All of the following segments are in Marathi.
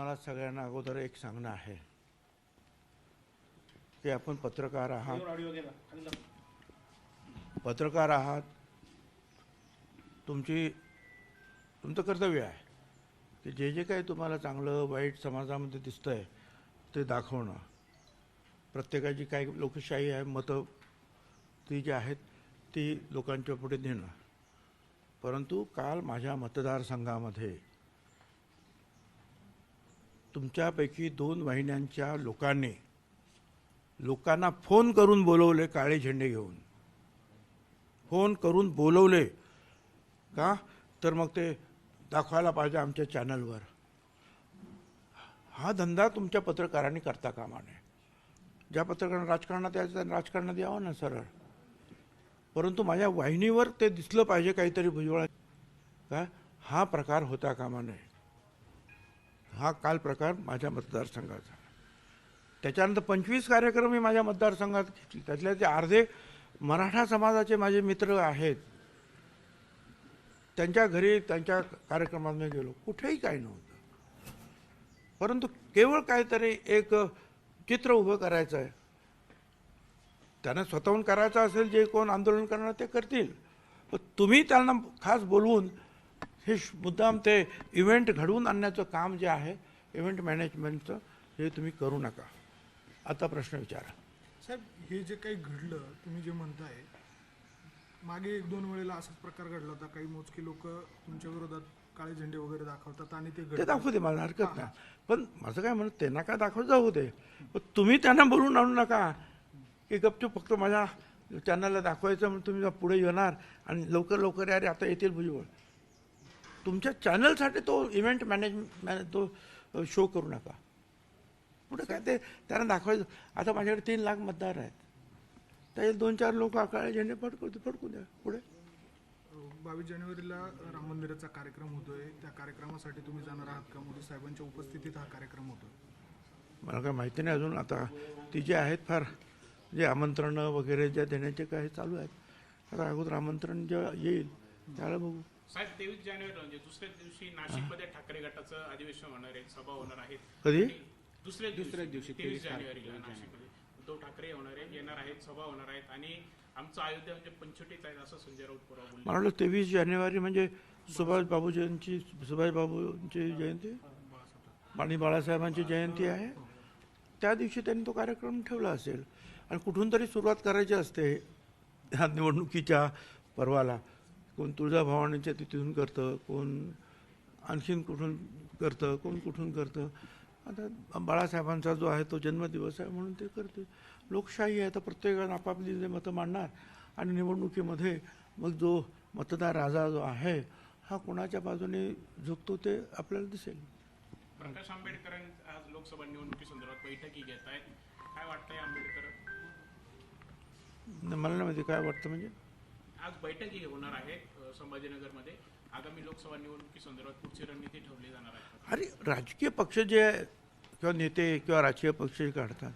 तुम्हाला सगळ्यांना अगोदर एक सांगणं आहे. की आपण पत्रकार आहात. पत्रकार आहात. तुमची तुमचं कर्तव्य आहे. की जे जे काही तुम्हाला चांगलं वाईट समाजामध्ये दिसतंय ते दाखवणं. प्रत्येकाची काही लोकशाही आहे मतं ती जी आहेत ती लोकांच्या पुढे नेणं. परंतु काल माझ्या मतदारसंघामध्ये तुमच्यापैकी दोन वाहिन्यांच्या लोकांनी लोकांना फोन करून बोलवले काळे झेंडे घेऊन. फोन करून बोलवले का? तर मग ते दाखवायला पाहिजे आमच्या चॅनलवर. हा धंदा तुमच्या पत्रकारांनी करता कामा नये ज्या पत्रकारांना राजकारणात यायचं राजकारणात यावं ना सरळ. परंतु माझ्या वाहिनीवर ते दिसलं पाहिजे काहीतरी भुजबळ. का? हा प्रकार होता कामा नये हा काल प्रकार माझ्या मतदारसंघाचा त्याच्यानंतर पंचवीस कार्यक्रम मी माझ्या मतदारसंघात घेतले. त्यातले ते अर्धे मराठा समाजाचे माझे मित्र आहेत. त्यांच्या घरी त्यांच्या कार्यक्रमात मी गेलो. कुठेही काही नव्हतं. परंतु केवळ काहीतरी एक चित्र उभं करायचं आहे. त्यांना स्वतःहून करायचं असेल जे कोण आंदोलन करणार ते करतील. पण तुम्ही त्यांना खास बोलवून हे मुद्दाम ते इव्हेंट घडवून आणण्याचं काम जे आहे इव्हेंट मॅनेजमेंटचं हे तुम्ही करू नका. आता प्रश्न विचारा. साहेब हे जे काही घडलं तुम्ही जे म्हणताय मागे एक दोन वेळेला असाच प्रकार घडला होता. काही मोजकी लोक तुमच्या विरोधात काळे झेंडे वगैरे दाखवतात आणि ते. दाखवू दे मला हरकत नाही. पण माझं काय म्हणत त्यांना काय दाखवत जाऊ दे. पण तुम्ही त्यांना बोलून आणू नका. की गपचूप फक्त माझ्या चॅनलला दाखवायचं म्हणून तुम्ही पुढे येणार आणि लवकर लवकर अरे आता येतील भुजबळ. तुमच्या चॅनलसाठी तो इव्हेंट मॅनेज मॅने तो शो करू नका. पुढे काय ते त्यांना दाखवायचं. आता माझ्याकडे तीन लाख मतदार आहेत. त्याचे दोन चार लोक काळे झेंडे फडकू फडकू द्या. पुढे. बावीस जानेवारीला राम मंदिराचा कार्यक्रम होतोय. त्या कार्यक्रमासाठी तुम्ही जाणार आहात का? मोदी साहेबांच्या उपस्थितीत हा कार्यक्रम होतोय. मला काय माहिती नाही अजून. आता ती जे आहेत फार जे आमंत्रणं वगैरे ज्या देण्याचे काही चालू आहेत. आता अगोदर आमंत्रण जेव्हा येईल त्याला बघू. साहेब तेवीस जानेवारी म्हणजे दुसऱ्या दिवशी नाशिकमध्ये ठाकरे गटाचं अधिवेशन होणार आहे सभा होणार आहे. कधी? दुसऱ्या दुसऱ्या दिवशी तेवीस जानेवारीला नाशिकमध्ये. उद्धव ठाकरे होणार आहे येणार आहेत सभा होणार आहेत आणि आमचं अयोध्या म्हणजे पंचवटीच आहे असं संजय राऊत पुरा बोलले. मला वाटलं तेवीस जानेवारी म्हणजे सुभाष बाबूजींची सुभाष बाबूंची जयंती? आणि बाळासाहेबांची जयंती आहे? त्या दिवशी त्यांनी तो कार्यक्रम ठेवला असेल. आणि कुठून तरी सुरुवात करायची असते ह्या निवडणुकीच्या पर्वाला. कोण तुळजाभवानीच्या तिथून करतं कोण आणखीन कुठून करतं कोण कुठून करतं. आता बाळासाहेबांचा जो आहे तो जन्मदिवस आहे म्हणून ते करते लोकशाही आहे तर प्रत्येकानं आपापली जे मतं मांडणार आणि निवडणुकीमध्ये मग जो मतदार राजा जो आहे हा कोणाच्या बाजूने झुकतो ते आपल्याला दिसेल. प्रकाश आंबेडकरांनी आज लोकसभा निवडणुकी संदर्भात बैठकी घेत आहेत काय वाटतंय आंबेडकर? मला नाही माहिती काय वाटतं म्हणजे? आज बैठकी होणार आहे संभाजीनगरमध्ये. आगामी लोकसभा निवडणुकी संदर्भात पुढची रणनीती ठेवली जाणार आहे. अरे राजकीय पक्ष जे आहे, किंवा नेते किंवा राजकीय पक्ष जे काढतात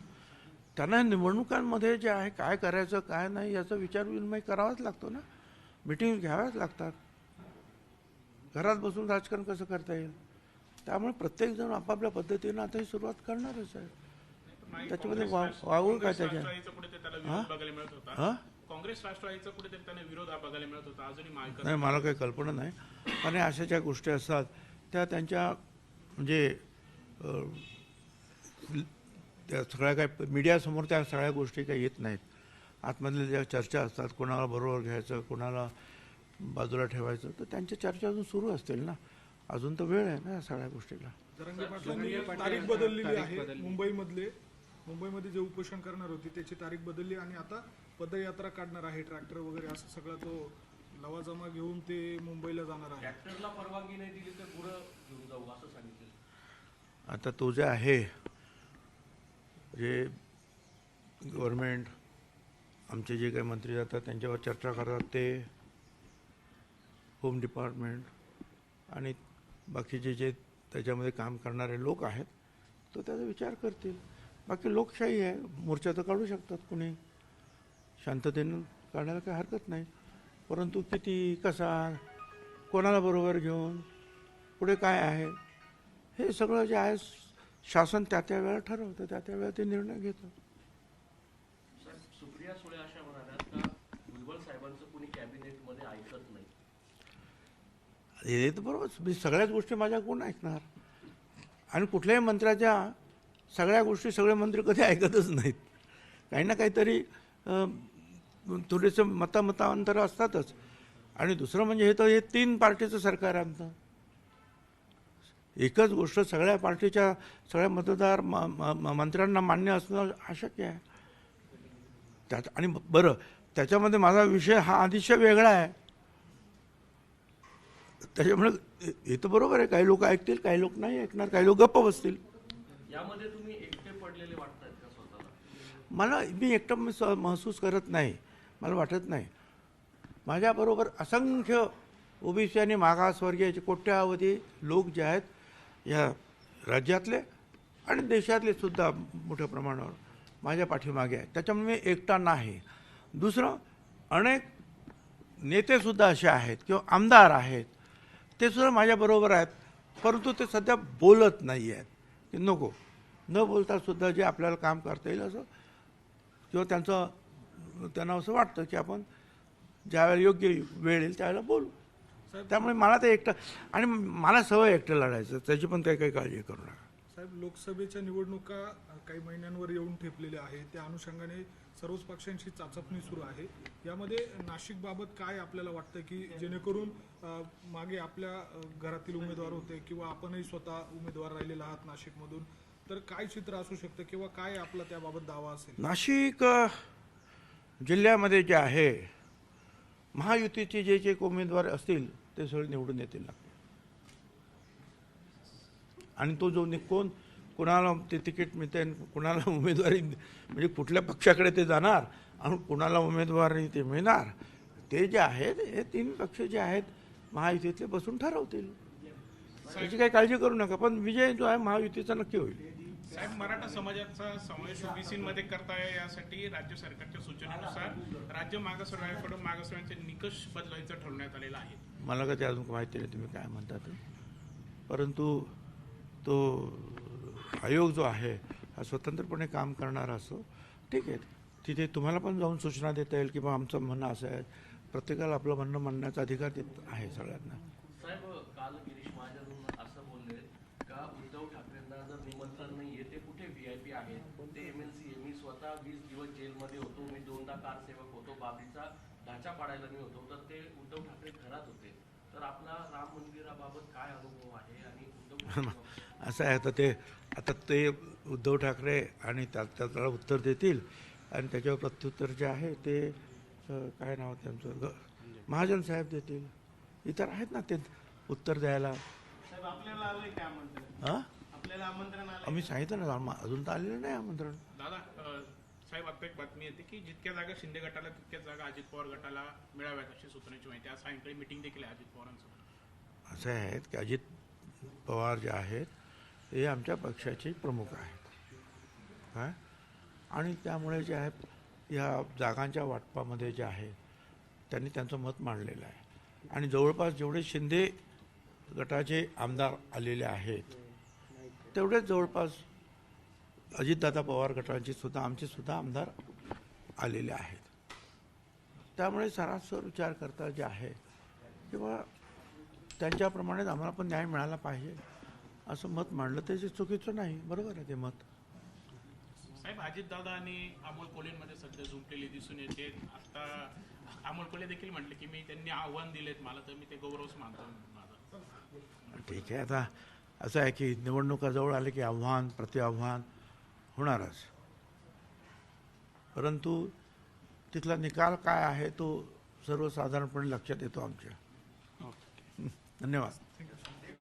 त्यांना निवडणुकांमध्ये जे आहे काय करायचं काय नाही याचा विचार विनिमय करावाच लागतो ना? मिटिंग घ्याव्याच लागतात. घरात बसून राजकारण कसं करता येईल? त्यामुळे प्रत्येकजण आपापल्या पद्धतीनं आता ही सुरुवात करणारच आहे. त्याच्यामध्ये काँग्रेस वा- राष्ट्र- वावगं काय होता. हां? काँग्रेस राष्ट्रवादीचा कुठेतरी त्यांना विरोध हा बघायला मिळत होता. अजूनही नाही मला काही कल्पना नाही. आणि अशा ज्या गोष्टी असतात त्या त्यांच्या म्हणजे त्या सगळ्या काय मीडियासमोर त्या सगळ्या गोष्टी काही येत नाहीत. आतमधल्या ज्या चर्चा असतात कोणाला बरोबर घ्यायचं कोणाला बाजूला ठेवायचं तर त्यांच्या चर्चा अजून सुरू असतील ना. अजून तर वेळ आहे ना या सगळ्या गोष्टीला. तारीख बदललेली आहे मुंबईमधले. मुंबईमध्ये जे उपोषण करणार होते त्याची तारीख बदलली आणि आता पदयात्रा काढणार आहे ट्रॅक्टर वगैरे असं सगळं तो लवाजमा घेऊन ते मुंबईला जाणार आहे. ट्रॅक्टरला परवानगी नाही दिली तर गुरं घेऊन जाऊ असं सांगितलं. आता तो जे आहे जे गव्हर्मेंट आमचे जे काही मंत्री जातात त्यांच्यावर चर्चा करतात ते होम डिपार्टमेंट आणि बाकीचे जे त्याच्यामध्ये काम करणारे लोक आहेत तो त्याचा विचार करतील. बाकी लोकशाही आहे मोर्चा तर काढू शकतात कुणी. शांततेनं काढायला काही हरकत नाही. परंतु किती कसा कोणाला बरोबर घेऊन पुढे काय आहे हे सगळं जे आहे शासन त्या त्या वेळा ठरवतं त्या त्या वेळा ते निर्णय घेतं. हे तर बरोबर मी सगळ्याच गोष्टी माझ्या कोण ऐकणार? आणि कुठल्याही मंत्र्याच्या सगळ्या गोष्टी सगळे मंत्री कधी ऐकतच नाहीत. काही ना काहीतरी थोडेसे मतामतांतर असतातच. आणि दुसरं म्हणजे हे तर हे तीन पार्टीचं सरकार आहे आमचं. एकच गोष्ट सगळ्या पार्टीच्या सगळ्या मतदार मंत्र्यांना मान्य असणं अशक्य आहे. त्यात आणि बरं त्याच्यामध्ये माझा विषय हा अतिशय वेगळा आहे. त्याच्यामुळे हे तर बरोबर आहे काही लोक ऐकतील काही लोक नाही ऐकणार काही लोक गप्प बसतील. यामध्ये तुम्ही एकटे पडलेले वाटतायत का स्वतःला? मला मी एकटं महसूस करत नाही. मला वाटत नाही. माझ्याबरोबर असंख्य ओबीसी आणि मागासवर्गीयाचे कोट्यावधी लोक जे आहेत या राज्यातले आणि देशातले सुद्धा मोठ्या प्रमाणावर माझ्या पाठीमागे आहेत. त्याच्यामुळे मी एकटा नाही. दुसरं अनेक नेतेसुद्धा असे आहेत किंवा आमदार आहेत ते सुद्धा माझ्याबरोबर आहेत परंतु ते सध्या बोलत नाही आहेत. की नको. न बोलतासुद्धा जे आपल्याला काम करता येईल असं किंवा त्यांचं त्यांना असं वाटतं की आपण ज्यावेळेला योग्य वेळ येईल त्यावेळेला बोलू. त्यामुळे मला ते एकटं आणि मला सवय एकटं लढायचं. त्याची पण काही काही काळजी करू नका. साहेब लोकसभेच्या निवडणुका काही महिन्यांवर येऊन ठेपलेल्या आहे त्या अनुषंगाने सर्वच पक्षांची चाचपणी सुरू आहे. यामध्ये नाशिक बाबत काय आपल्याला वाटतं की जेणेकरून मागे आपल्या घरातील उमेदवार होते किंवा आपणही स्वतः उमेदवार राहिलेला आहात नाशिकमधून तर काय चित्र असू शकतं किंवा काय आपला त्याबाबत दावा असेल? नाशिक जिल्ह्यामध्ये जे आहे महायुतीचे जे जे उमेदवार असतील ते सगळे निवडून येतील. ना आणि तो जो नि- कोण ते तिकीट मिळते कुणाला उमेदवारी म्हणजे कुठल्या पक्षाकडे ते जाणार आणि कुणाला उमेदवारी ते मिळणार ते जे आहेत हे तीन पक्ष जे आहेत महायुतीतले बसून ठरवतील. त्याची काही काळजी करू नका पण विजय जो आहे महायुतीचा नक्की होईल. साहेब मराठा समाजाचा समावेश ओबीसीमध्ये करता यावा यासाठी राज्य सरकारच्या सूचनेनुसार राज्य मागासवर्गाकडून मागासवर्गाचे निकष बदलायचं ठरवण्यात आलेलं आहे. मला का ते अजून माहिती नाही तुम्ही काय म्हणता ते? परंतु तो आयोग जो आहे हा स्वतंत्रपणे काम करणारा असो ठीक आहे तिथे तुम्हाला पण जाऊन सूचना देता येईल किंवा आमचं म्हणणं असं आहे. प्रत्येकाला आपलं म्हणणं म्हणण्याचा अधिकार देत आहे सगळ्यांना साहेब काल गिरीश महाजन असं बोलले का उद्धव ठाकरेंना जर निमंत्रण नाहीये ते आहेत ते एमएलसी मी स्वतः वीस दिवस जेलमध्ये होतो. मी दोनदा कारसेवक होतो. बाबरीचा ढाचा पाडायला मी होतो. तर ते उद्धव ठाकरे घरात होते. तर आपला राम मंदिराबाबत काय अनुभव आहे? आणि उद्धव असं आहे. आता ते आता ते उद्धव ठाकरे आणि त्या त्याला उत्तर देतील. आणि त्याच्यावर प्रत्युत्तर जे आहे ते काय नाव आहे त्यांचं? ग महाजन साहेब देतील. इतर आहेत ना ते उत्तर द्यायला? हां? आपल्याला आमंत्रण आलं आम्ही सांगितलं ना आम्हा- अजून तर आलेलं नाही आमंत्रण. दादा अ, साहेब आता एक बातमी येते की जितक्या जागा शिंदे गटाला तितक्याच जागा अजित पवार गटाला मिळाव्यात अशी सूचनेची माहिती. आज सायंकाळी मिटिंग देखील आहे अजित पवारांसोबत असं आहेत की अजित पवार जे आहेत ते आमच्या पक्षाचे प्रमुख आहेत. काय आणि त्यामुळे जे आहे या जागांच्या वाटपामध्ये जे आहे त्यांनी त्यांचं मत मांडलेलं आहे. आणि जवळपास जेवढे शिंदे गटाचे आमदार आलेले आहेत तेवढेच जवळपास अजितदादा पवार गटांचे सुद्धा आमचे सुद्धा आमदार आलेले आहेत. त्यामुळे सरासर विचार करता जे आहे किंवा त्यांच्याप्रमाणेच आम्हाला पण न्याय मिळाला पाहिजे असं मत मांडलं त्याचे चुकीचं नाही. बरोबर आहे ते मत. साहेब अजित दादा आणि अमोल कोलेंमध्ये सध्या झुंपलेली दिसून येते. आता अमोल कोले देखील म्हटले की मी त्यांनी आव्हान दिलेत मला तर मी ते गौरवच मानतो. माझा ठीक आहे आता असं आहे की निवडणुका जवळ आले की आव्हान प्रतिआव्हान होणारच. परंतु तिथला निकाल काय आहे तो सर्वसाधारणपणे लक्षात येतो आमच्या. धन्यवाद. थँक्यू